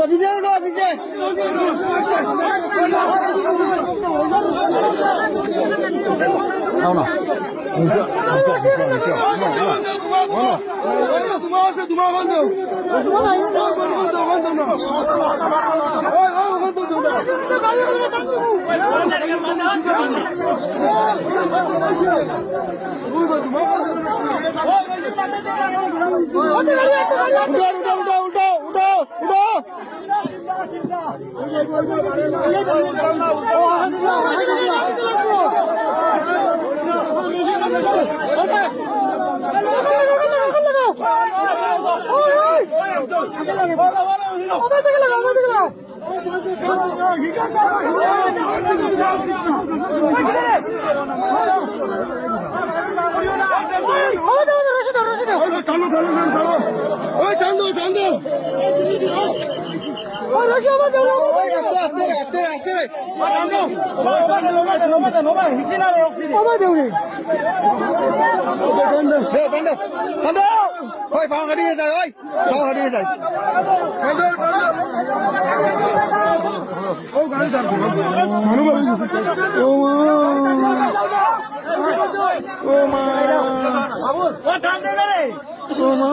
অফিসে উঠো অফিসে নিচে নিচে নিচে নিচে উঠো উঠো উঠো উঠো উঠো উঠো আস্তে আস্তে আস্তে আস্তে ওই পাও হারিয়ে যায় ওই পাও হারিয়ে যায় ও মা। ও মা।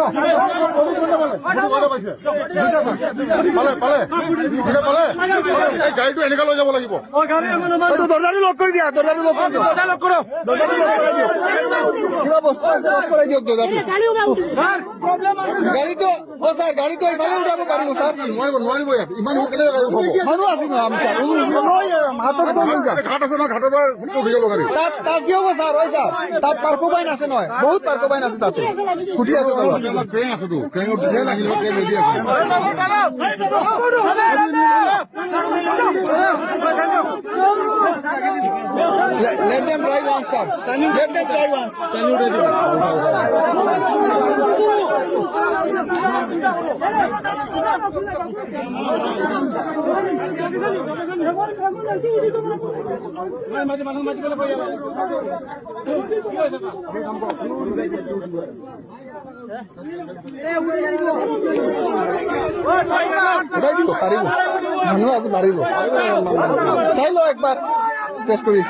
ইমান সোনকালে মানুহ ঘাট আছে ন ঘাটৰ পৰা তাত তাত কি হয় তাত পাৰ্কো বাইন আছে নহয় বহুত পাৰ্কো বাইন আছে তাতে ফুটি আছে তলত আমাৰ ট্ৰেইন আছেতো ট্ৰেইনত ট্ৰেইন আহিব ট্ৰেইন ৰেডি আছে Let, let them try once, sir. Let them try once. উঠাই দিব পাৰিব মানুহ আছে পাৰিব চাই লওঁ একবাৰ টেষ্ট কৰি।